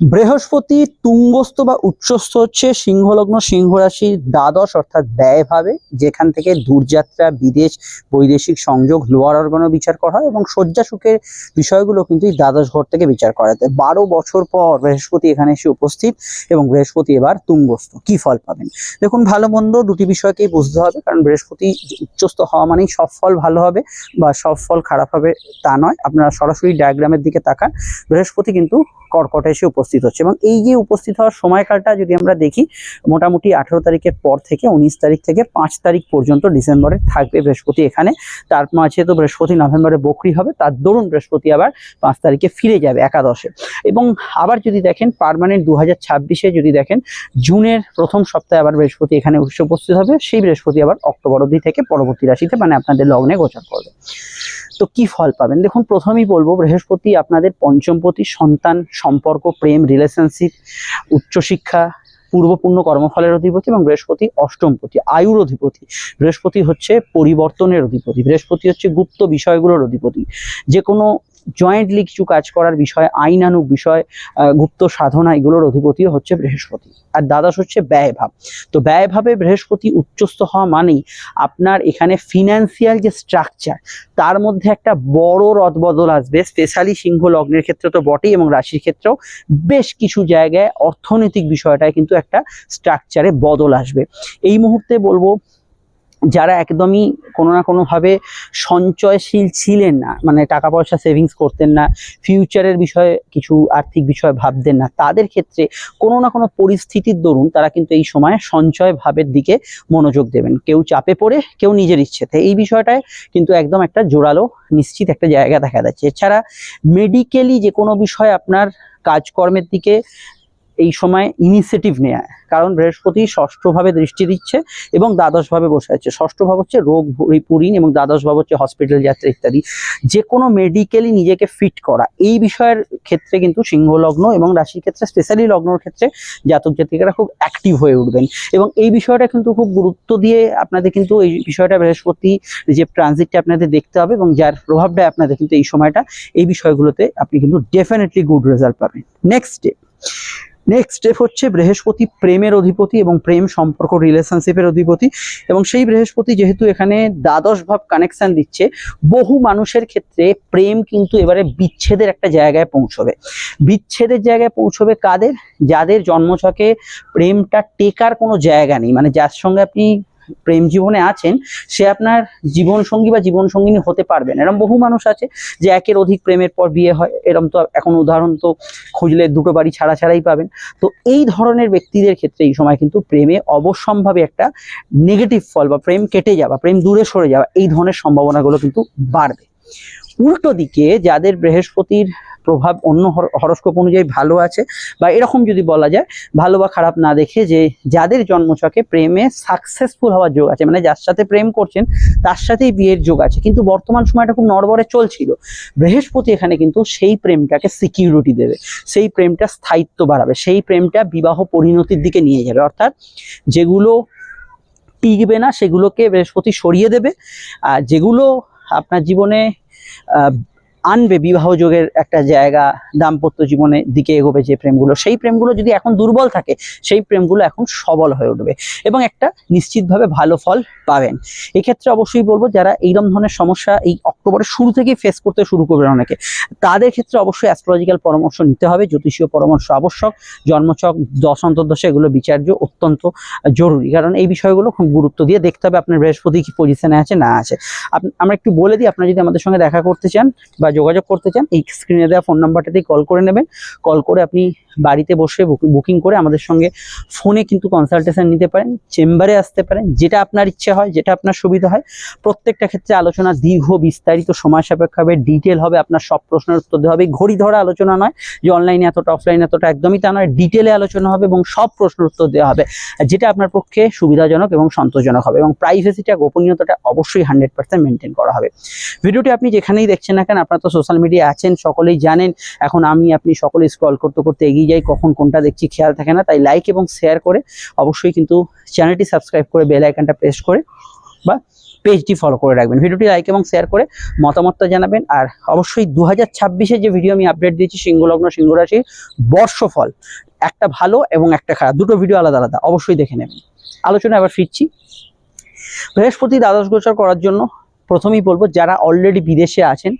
বৃহস্পতি, তুঙ্গস্থ বা উচ্চস্থ হচ্ছে সিংহলগ্ন সিংহ রাশির দ্বাদশ অর্থাৎ ব্যয়ভাবে, যেখান থেকে দূরযাত্রা, বিদেশ, বৈদেশিক সংযোগ লোয়ার অর্গানও বিচার করা হয় এবং শয্যা সুখের বিষয়গুলো কিন্তু এই দ্বাদশ ঘর থেকে বিচার করা যায়। বারো বছর পর বৃহস্পতি এখানে এসে উপস্থিত এবং বৃহস্পতি এবার তুঙ্গস্থ, কি ফল পাবেন? দেখুন, ভালো মন্দ দুটি বিষয়কেই বুঝতে হবে, কারণ বৃহস্পতি উচ্চস্থ হওয়া মানেই সব ফল ভালো হবে বা সব ফল খারাপ হবে তা নয়। আপনারা সরাসরি ডায়াগ্রামের দিকে তাকান। বৃহস্পতি কিন্তু কর্কটে এসে উপস্থিত হচ্ছে এবং এই যে উপস্থিত হওয়ার সময়কালটা যদি আমরা দেখি, মোটামুটি আঠেরো তারিখের পর থেকে উনিশ তারিখ থেকে পাঁচ তারিখ পর্যন্ত ডিসেম্বরে থাকবে বৃহস্পতি এখানে। তার মাঝে তো বৃহস্পতি নভেম্বরে বকরি হবে, তার দরুন বৃহস্পতি আবার পাঁচ তারিখে ফিরে যাবে একাদশে। এবং আবার যদি দেখেন, পার্মানেন্ট দু হাজার যদি দেখেন, জুনের প্রথম সপ্তাহে আবার বৃহস্পতি এখানে উপস্থিত হবে, সেই বৃহস্পতি আবার অক্টোবর অবধি থেকে পরবর্তী রাশিতে মানে আপনাদের লগ্নে গোচর করবে। তো কি ফল পাবেন? দেখুন, প্রথমেই বলব, বৃহস্পতি আপনাদের পঞ্চমপতি, সন্তান, সম্পর্ক, প্রেম রিলেশনশিপ উচ্চশিক্ষা, পূর্বপূর্ণ কর্মফলের অধিপতি এবং বৃহস্পতি অষ্টমপতি, আয়ুর অধিপতি। বৃহস্পতি হচ্ছে পরিবর্তনের অধিপতি, বৃহস্পতি হচ্ছে গুপ্ত বিষয়গুলোর অধিপতি। যে কোনো জয়েন্টলি কিছু কাজ করার বিষয় আইনানুক বিষয় গুপ্ত সাধনা, এগুলোর অধিপতিও হচ্ছে বৃহস্পতি। আর দ্বাদশ হচ্ছে ব্যয়ভাব। তো ব্যয়ভাবে বৃহস্পতি উচ্চস্থ হওয়া মানেই আপনার এখানে ফিনান্সিয়াল যে স্ট্রাকচার তার মধ্যে একটা বড় রদবদল আসবে স্পেশালি সিংহ লগ্নের ক্ষেত্রে তো বটেই এবং রাশির ক্ষেত্রেও বেশ কিছু জায়গায় অর্থনৈতিক বিষয়টায় কিন্তু একটা স্ট্রাকচারে বদল আসবে। এই মুহূর্তে বলব যারা একদমই কোনো না কোনোভাবে সঞ্চয়শীল ছিলেন না মানে টাকা পয়সা সেভিংস করতেন না ফিউচারের বিষয়ে কিছু আর্থিক বিষয় ভাবতেন না, তাদের ক্ষেত্রে কোনো না কোনো পরিস্থিতির দরুন তারা কিন্তু এই সময় সঞ্চয় ভাবের দিকে মনোযোগ দেবেন। কেউ চাপে পড়ে, কেউ নিজের ইচ্ছেতে। এই বিষয়টায় কিন্তু একদম একটা জোরালো, নিশ্চিত একটা জায়গা দেখা যাচ্ছে। এছাড়া মেডিকেলি যে কোনো বিষয় আপনার কাজকর্মের দিকে এই সময় ইনিশিয়েটিভ নেয়া। কারণ বৃহস্পতি ষষ্ঠভাবে দৃষ্টি দিচ্ছে এবং দ্বাদশ ভাবে বসে আছে। ষষ্ঠ ভাব হচ্ছে রোগ পুরিন এবং দ্বাদশ ভাব হচ্ছে হসপিটাল যাত্রা ইত্যাদি। যে কোনো মেডিকেলি নিজেকে ফিট করা। এই বিষয়ের ক্ষেত্রে কিন্তু সিংহ লগ্ন এবং রাশির ক্ষেত্রে স্পেশালি লগ্নর ক্ষেত্রে জাতক জাতিকারা খুব অ্যাক্টিভ হয়ে উঠবেন। এবং এই বিষয়টা কিন্তু খুব গুরুত্ব দিয়ে আপনাদের কিন্তু এই বিষয়টা বৃহস্পতি যে ট্রানজিটটা আপনাদের দেখতে হবে এবং যার প্রভাবটা আপনাদের কিন্তু এই সময়টা, এই বিষয়গুলোতে আপনি কিন্তু ডেফিনেটলি গুড রেজাল্ট পাবেন। নেক্সট স্টেপ নেক্সট স্টেপ হচ্ছে বৃহস্পতি প্রেমের অধিপতি এবং প্রেম সম্পর্ক রিলেশনশিপের অধিপতি। এবং সেই বৃহস্পতি যেহেতু এখানে দ্বাদশ ভাব কানেকশন দিচ্ছে, বহু মানুষের ক্ষেত্রে প্রেম কিন্তু এবারে বিচ্ছেদের একটা জায়গায় পৌঁছবে। বিচ্ছেদের জায়গায় পৌঁছবে কাদের? যাদের জন্মছকে প্রেমটা টেকার কোনো জায়গা নেই। মানে যার সঙ্গে আপনি প্রেম জীবনে আছেন, সে আপনার জীবন সঙ্গী বা জীবন সঙ্গিনী হতে পারবেন। এরকম বহু মানুষ আছে যে একের অধিক প্রেমের পর বিয়ে হয়। এরকম তো এখন উদাহরণ তো খুঁজলে দুটো বাড়ি ছাড়া ছাড়াই পাবেন। তো এই ধরনের ব্যক্তিদের ক্ষেত্রে এই সময় কিন্তু প্রেমে অবশ্যম্ভাবে একটা নেগেটিভ ফল বা প্রেম কেটে যাওয়া, প্রেম দূরে সরে যাওয়া, এই ধরনের সম্ভাবনাগুলো কিন্তু বাড়বে। উল্টো দিকে যাদের বৃহস্পতির প্রভাব অন্য হরস্কোপ অনুযায়ী ভালো আছে বা এরকম যদি বলা যায়, ভালো বা খারাপ না দেখে যে যাদের জন্মছকে প্রেমে সাকসেসফুল হওয়ার যোগ আছে মানে যার সাথে প্রেম করছেন, তার সাথেই বিয়ের যোগ আছে। কিন্তু বর্তমান সময়টা খুব নড়বড়ে চলছিল। বৃহস্পতি এখানে কিন্তু সেই প্রেমটাকে সিকিউরিটি দেবে, সেই প্রেমটা স্থায়িত্ব বাড়াবে, সেই প্রেমটা বিবাহ পরিণতির দিকে নিয়ে যাবে। অর্থাৎ যেগুলো টিকবে না, সেগুলোকে বৃহস্পতি সরিয়ে দেবে। আর যেগুলো আপনার জীবনে আনবে বিবাহ যোগের একটা জায়গা দাম্পত্য জীবনের দিকে এগোবে যে প্রেমগুলো, সেই প্রেমগুলো যদি এখন দুর্বল থাকে, সেই প্রেমগুলো এখন সবল হয়ে উঠবে এবং একটা নিশ্চিতভাবে ভালো ফল পাবেন। এক্ষেত্রে অবশ্যই বলব, যারা এইরকম ধরনের সমস্যা এই অক্টোবরের শুরু থেকেই ফেস করতে শুরু করবেন অনেকে, তাদের ক্ষেত্রে অবশ্যই অ্যাস্ট্রোলজিক্যাল পরামর্শ নিতে হবে, জ্যোতিষীয় পরামর্শ আবশ্যক, জন্মছক, দশ অন্তর্দশা, এগুলো বিচার্য অত্যন্ত জরুরি। কারণ এই বিষয়গুলো খুব গুরুত্ব দিয়ে দেখতে হবে আপনার বৃহস্পতি কি পজিশনে আছে, না আছে। আমরা একটু বলে দিই, আপনারা যদি আমাদের সঙ্গে দেখা করতে চান বা যোগাযোগ করতে চান এই স্ক্রিনে দেওয়া ফোন নাম্বারটাতেই কল করে নেবেন। কল করে আপনি বাড়িতে বসে বুকিং করে আমাদের সঙ্গে ফোনে কিন্তু কনসালটেশন নিতে পারেন চেম্বারে আসতে পারেন, যেটা আপনার ইচ্ছে হয়, যেটা আপনার সুবিধা হয়। প্রত্যেকটা ক্ষেত্রে আলোচনা দীর্ঘ, বিস্তারিত, সময় সাপেক্ষ হবে ডিটেল হবে, আপনার সব প্রশ্নের উত্তর দেওয়া হবে। ঘড়ি ধরা আলোচনা নয় যে অনলাইনে এতটা অফলাইনে এতটা, একদমই তা নয়। ডিটেলে আলোচনা হবে এবং সব প্রশ্নের উত্তর দেওয়া হবে, যেটা আপনার পক্ষে সুবিধাজনক এবং সন্তোষজনক হবে এবং প্রাইভেসিটা গোপনীয়তাটা অবশ্যই হান্ড্রেড পার্সেন্ট মেনটেন করা হবে। ভিডিওটি আপনি যেখানেই দেখছেন না কেন, আপনারা তো সোশ্যাল মিডিয়া আছেন, সকলেই জানেন। এখন আমি, আপনি সকলে স্ক্রল করতে করতে এগিয়ে যাই কখন কোনটা দেখছি খেয়াল থাকে না, তাই লাইক এবং শেয়ার করে অবশ্যই কিন্তু চ্যানেলটি সাবস্ক্রাইব করে বেল আইকনটা প্রেস করে বা পেজটি ফলো করে রাখবেন। ভিডিওটি লাইক এবং শেয়ার করে মতামতটা জানাবেন। আর অবশ্যই দু হাজার যে ভিডিও আমি আপডেট দিয়েছি, সিংহলগ্ন, সিংহরাশি, বর্ষফল, একটা ভালো এবং একটা খারাপ, দুটো ভিডিও আলাদা আলাদা, অবশ্যই দেখে নেবেন। আলোচনা আবার ফিরছি। বৃহস্পতি দ্বাদশ গোচর করার জন্য প্রথমেই বলব, যারা অলরেডি বিদেশে আছেন,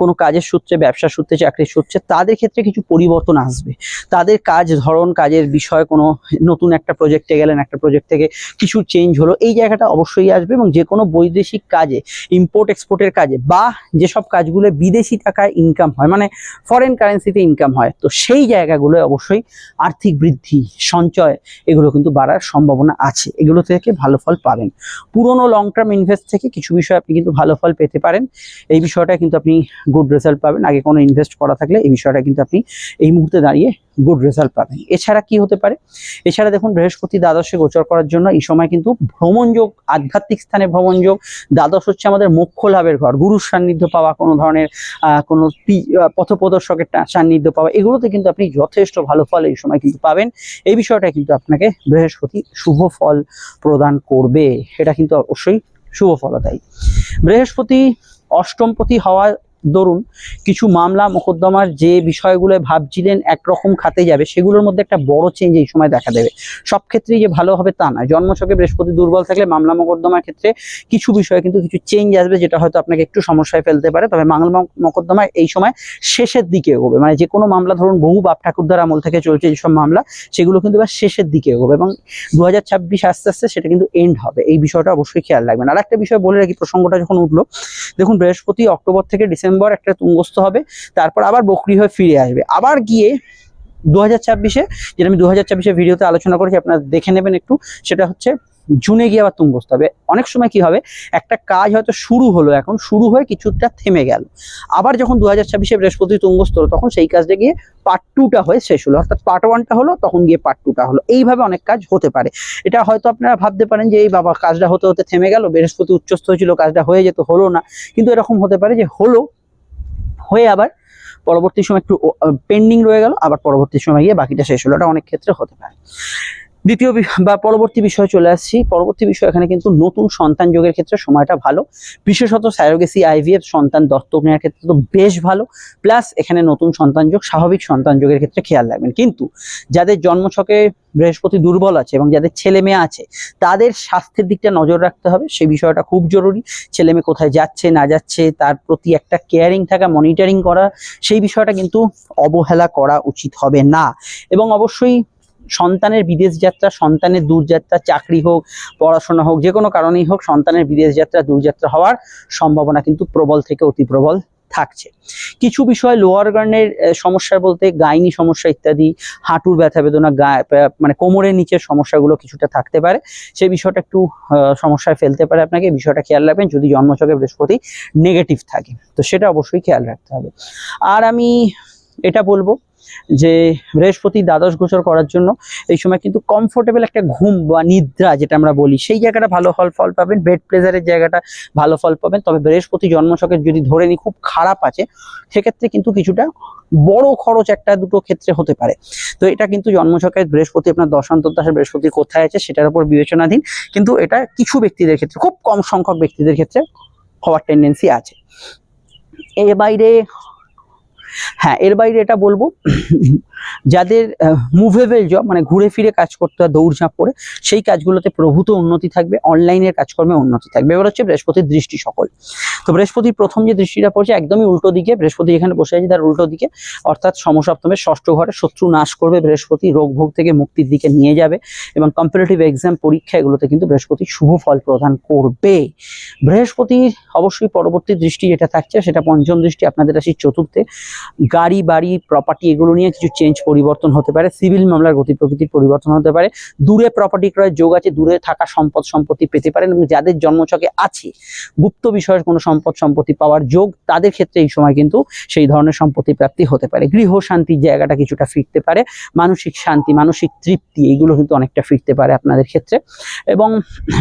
কোনো কাজের সূত্রে ব্যবসা সূত্রে, চাকরির সূত্রে, তাদের ক্ষেত্রে কিছু পরিবর্তন আসবে। তাদের কাজ, ধরন, কাজের বিষয়ে, কোনো নতুন একটা প্রজেক্টে গেলেন, একটা প্রজেক্ট থেকে কিছু চেঞ্জ হলো, এই জায়গাটা অবশ্যই আসবে এবং যে কোনো বৈদেশিক কাজে ইম্পোর্ট এক্সপোর্টের কাজে বা যেসব কাজগুলো বিদেশি টাকায় ইনকাম হয় মানে ফরেন কারেন্সিতে ইনকাম হয়, তো সেই জায়গাগুলো অবশ্যই আর্থিক বৃদ্ধি, সঞ্চয়, এগুলো কিন্তু বাড়ার সম্ভাবনা আছে। এগুলো থেকে ভালো ফল পাবেন। পুরনো লং টার্ম ইনভেস্ট থেকে কিছু বিষয় আপনি কিন্তু ভালো ফল পেতে পারেন। এই বিষয়টা কিন্তু আপনি গুড রেজাল্ট পাবেন। আগে কোনো ইনভেস্ট করা থাকলে এই বিষয়টা কিন্তু আপনি এই মুহূর্তে দাঁড়িয়ে গুড রেজাল্ট পাবেন। এছাড়া কি হতে পারে? এছাড়া দেখুন, বৃহস্পতি দ্বাদশে গোচর করার জন্য এই সময় কিন্তু ভ্রমণযোগ আধ্যাত্মিক স্থানে ভ্রমণযোগ দ্বাদশ হচ্ছে আমাদের মোক্ষ লাভের ঘর, গুরুর সান্নিধ্য পাওয়া, কোনো ধরনের কোনো পথপ্রদর্শকের সান্নিধ্য পাওয়া, এগুলোতে কিন্তু আপনি যথেষ্ট ভালো ফল এই সময় কিন্তু পাবেন। এই বিষয়টা কিন্তু আপনাকে বৃহস্পতি শুভ ফল প্রদান করবে। এটা কিন্তু অবশ্যই শুভ ফলদায়ী। বৃহস্পতি অষ্টমপতি হওয়ার দরুন কিছু মামলা, মোকদ্দমার যে বিষয়গুলো ভাবছিলেন একরকম খাতে যাবে, সেগুলোর মধ্যে একটা বড় চেঞ্জ এই সময় দেখা দেবে। সব ক্ষেত্রেই যে ভালো হবে তা নয়। জন্মছকে বৃহস্পতি দুর্বল থাকলে মামলা মোকদ্দমার ক্ষেত্রে কিছু বিষয়ে কিন্তু কিছু চেঞ্জ আসবে, যেটা হয়তো আপনাকে একটু সমস্যায় ফেলতে পারে। তবে মামলা মক- মোকদ্দমায় এই সময় শেষের দিকে এগোবে। মানে যে কোনো মামলা, ধরুন বহু বাপ ঠাকুরদার আমল থেকে চলছে যেসব মামলা, সেগুলো কিন্তু এবার শেষের দিকে এগোবে এবং দু হাজার ছাব্বিশ আস্তে আস্তে সেটা কিন্তু এন্ড হবে। এই বিষয়টা অবশ্যই খেয়াল রাখবেন। আর একটা বিষয় বলে রাখি, প্রসঙ্গটা যখন উঠল, দেখুন বৃহস্পতি, অক্টোবর থেকে ডিসেম্বর একটা তুঙ্গস্থ হবে, তারপর আবার বকরি হয়ে ফিরে আসবে। আবার গিয়ে দু হাজার ছাব্বিশে, যেটা আমি দু হাজার ছাব্বিশে ভিডিওতে আলোচনা করেছি, আপনারা দেখে নেবেন একটু, সেটা হচ্ছে জুনে গিয়ে আবার তুঙ্গস্থ হবে। অনেক সময় কি হবে, একটা কাজ হয়তো শুরু হলো এখন, শুরু হয়ে কিছুটা থেমে গেল। আবার যখন দু হাজার ছাব্বিশে বৃহস্পতি তুঙ্গস্থ হলো, তখন সেই কাজটা গিয়ে পার্ট টুটা হয়ে শেষ হলো, অর্থাৎ পার্ট ওয়ানটা হলো, তখন গিয়ে পার্ট টুটা হলো। এইভাবে অনেক কাজ হতে পারে। এটা হয়তো আপনারা ভাবতে পারেন যে, এই বাবা, কাজটা হতে হতে থেমে গেল, বৃহস্পতি উচ্চস্থ হয়েছিল, কাজটা হয়ে যেত, হলো না। কিন্তু এরকম হতে পারে যে, হলো হয়ে আবার পরবর্তী সময় একটু পেন্ডিং রয়ে গেল, আবার পরবর্তী সময় গিয়ে বাকিটা শেষ হলো। এটা অনেক ক্ষেত্রে হতে পারে। দ্বিতীয় বি- পরবর্তী বিষয়ে চলে আসছি। পরবর্তী বিষয়, এখানে কিন্তু নতুন সন্তান যোগের ক্ষেত্রে সময়টা ভালো। বিশেষত স্যারোগেসি আইভিএফ সন্তান, দত্তক নেওয়ার ক্ষেত্রে তো বেশ ভালো। প্লাস এখানে নতুন সন্তান যোগ, স্বাভাবিক সন্তান যোগের ক্ষেত্রে খেয়াল রাখবেন। কিন্তু যাদের জন্মছকে বৃহস্পতি দুর্বল আছে এবং যাদের ছেলে মেয়ে আছে, তাদের স্বাস্থ্যের দিকটা নজর রাখতে হবে। সেই বিষয়টা খুব জরুরি। ছেলে মেয়ে কোথায় যাচ্ছে, না যাচ্ছে, তার প্রতি একটা কেয়ারিং থাকা, মনিটরিং করা, সেই বিষয়টা কিন্তু অবহেলা করা উচিত হবে না। এবং অবশ্যই সন্তানের বিদেশ যাত্রা, সন্তানের দূরযাত্রা চাকরি হোক, পড়াশোনা হোক, যে কোনো কারণেই হোক সন্তানের বিদেশ যাত্রা দূরযাত্রা হওয়ার সম্ভাবনা কিন্তু প্রবল থেকে অতি প্রবল থাকছে। কিছু বিষয় লোয়ার গার্নের সমস্যা বলতে গাইনি সমস্যা ইত্যাদি, হাঁটুর ব্যথা বেদনা মানে কোমরের নিচের সমস্যাগুলো কিছুটা থাকতে পারে। সেই বিষয়টা একটু সমস্যায় ফেলতে পারে আপনাকে বিষয়টা খেয়াল রাখবেন, যদি জন্মছকে বৃহস্পতি নেগেটিভ থাকে, তো সেটা অবশ্যই খেয়াল রাখতে হবে। আর আমি এটা বলব যে বৃহস্পতি দ্বাদশ গোচর করার জন্য এই সময় কিন্তু কমফোর্টেবল একটা ঘুম বা নিদ্রা যেটা আমরা বলি, সেই জায়গাটা ভালো ফল ফল পাবেন বেড প্লেজারের জায়গাটা ভালো ফল পাবেন। তবে বৃহস্পতি জন্মছকের যদি ধরে নিই খুব খারাপ আছে, সেক্ষেত্রে কিন্তু কিছুটা বড় খরচ একটা দুটো ক্ষেত্রে হতে পারে। তো এটা কিন্তু জন্মছকের বৃহস্পতি আপনার দশান্তর্দশার বৃহস্পতি কোথায় আছে সেটার উপর বিবেচনাধীন, কিন্তু এটা কিছু ব্যক্তিদের ক্ষেত্রে, খুব কম সংখ্যক ব্যক্তিদের ক্ষেত্রে হওয়ার টেন্ডেন্সি আছে। এর বাইরে হ্যাঁ এর বাইরে এটা বলব। যাদের মুভেবল জব মানে ঘুরে ফিরে কাজ করতে হয় দৌড়ঝাঁপ করে, সেই কাজগুলোতে প্রভূত উন্নতি থাকবে অনলাইনের কাজকর্মে উন্নতি থাকবে। এবার হচ্ছে বৃহস্পতির দৃষ্টি সকল। তো বৃহস্পতির প্রথম যে দৃষ্টিটা পড়ছে, একদমই উল্টো দিকে, বৃহস্পতি এখানে বসে আছে তার উল্টো দিকে, অর্থাৎ সমসপ্তমের ষষ্ঠ ঘরে শত্রু নাশ করবে, বৃহস্পতি রোগ ভোগ থেকে মুক্তির দিকে নিয়ে যাবে এবং কম্পিটিটিভ এক্সাম পরীক্ষা এগুলোতে কিন্তু বৃহস্পতি শুভ ফল প্রদান করবে। বৃহস্পতির অবশ্যই পরবর্তী দৃষ্টি যেটা থাকছে, সেটা পঞ্চম দৃষ্টি, আপনাদের রাশির চতুর্থে, গাড়ি, বাড়ি প্রপার্টি এগুলো নিয়ে কিছু চেঞ্জ পরিবর্তন হতে পারে সিভিল মামলার গতি প্রকৃতির পরিবর্তন হতে পারে, দূরে প্রপার্টি ক্রয়ের যোগ আছে, দূরে থাকা সম্পদ সম্পত্তি পেতে পারেন এবং যাদের জন্মছকে আছে, গুপ্ত বিষয়ের কোনো সম্পদ সম্পত্তি পাওয়ার যোগ, তাদের ক্ষেত্রে এই সময় কিন্তু সেই ধরনের সম্পত্তি প্রাপ্তি হতে পারে। গৃহ শান্তির জায়গাটা কিছুটা ফিরতে পারে, মানসিক শান্তি, মানসিক তৃপ্তি, এইগুলো কিন্তু অনেকটা ফিরতে পারে আপনাদের ক্ষেত্রে। এবং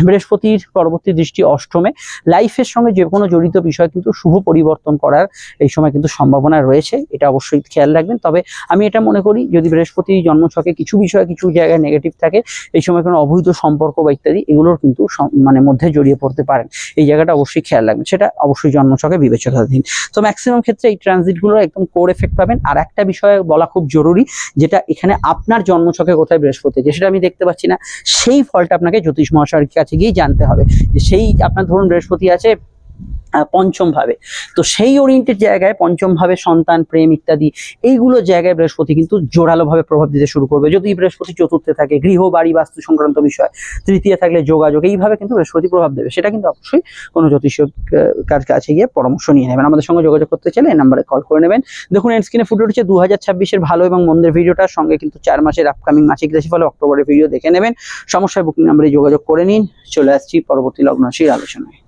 বৃহস্পতির পরবর্তী দৃষ্টি অষ্টমে লাইফের সঙ্গে যে কোনো জড়িত বিষয় কিন্তু শুভ পরিবর্তন করার এই সময় কিন্তু সম্ভাবনা রয়েছে, এটা অবশ্যই খেয়াল রাখবেন। তবে আমি এটা মনে করি। যদি বৃহস্পতি জন্মছকে কিছু বিষয়ে কিছু জায়গায় নেগেটিভ থাকে, এই সময় কোনো অবৈধ সম্পর্ক বা ইত্যাদি, এগুলোর কিন্তু মানে মধ্যে জড়িয়ে পড়তে পারেন। এই জায়গাটা অবশ্যই খেয়াল রাখবেন। সেটা অবশ্যই জন্মছকে বিবেচনাধীন। তো ম্যাক্সিমাম ক্ষেত্রে এই ট্রানজিটগুলো একদম কোর এফেক্ট পাবেন। আর একটা বিষয়ে বলা খুব জরুরি, যেটা এখানে আপনার জন্মছকে কোথায় বৃহস্পতি আছে, সেটা আমি দেখতে পাচ্ছি না। সেই ফলটা আপনাকে জ্যোতিষ মহাশয়ের কাছে গিয়েই জানতে হবে। যে সেই, আপনার ধরুন বৃহস্পতি আছে পঞ্চম ভাবে তো সেই ওরিয়েন্টেড জায়গায় পঞ্চম ভাবে সন্তান, প্রেম ইত্যাদি, এইগুলো জায়গায় বৃহস্পতি কিন্তু জোরালো ভাবে প্রভাব দিতে শুরু করবে। যদি বৃহস্পতি চতুর্থে থাকে, গৃহ, বাড়ি, বাস্তু সংক্রান্ত বিষয়, তৃতীয় থাকলে যোগাযোগ, এইভাবে কিন্তু বৃহস্পতি প্রভাব দেবে। সেটা কিন্তু অবশ্যই কোনো জ্যোতিষীয় কার কাছে গিয়ে পরামর্শ নিয়ে নেবেন। আমাদের সঙ্গে যোগাযোগ করতে চাইলে এই নাম্বারে কল করে নেবেন। দেখুন এন্ড স্ক্রিনে ফুটে উঠেছে দু হাজার ছাব্বিশের ভালো এবং মন্দের ভিডিওটার সঙ্গে কিন্তু চার মাসের আপকামিং মাসিক রাশিফল, অক্টোবরের ভিডিও দেখে নেবেন। সমস্যায় বুকিং নাম্বারে যোগাযোগ করে নিন। চলে আসছি পরবর্তী লগ্ন রাশির আলোচনায়।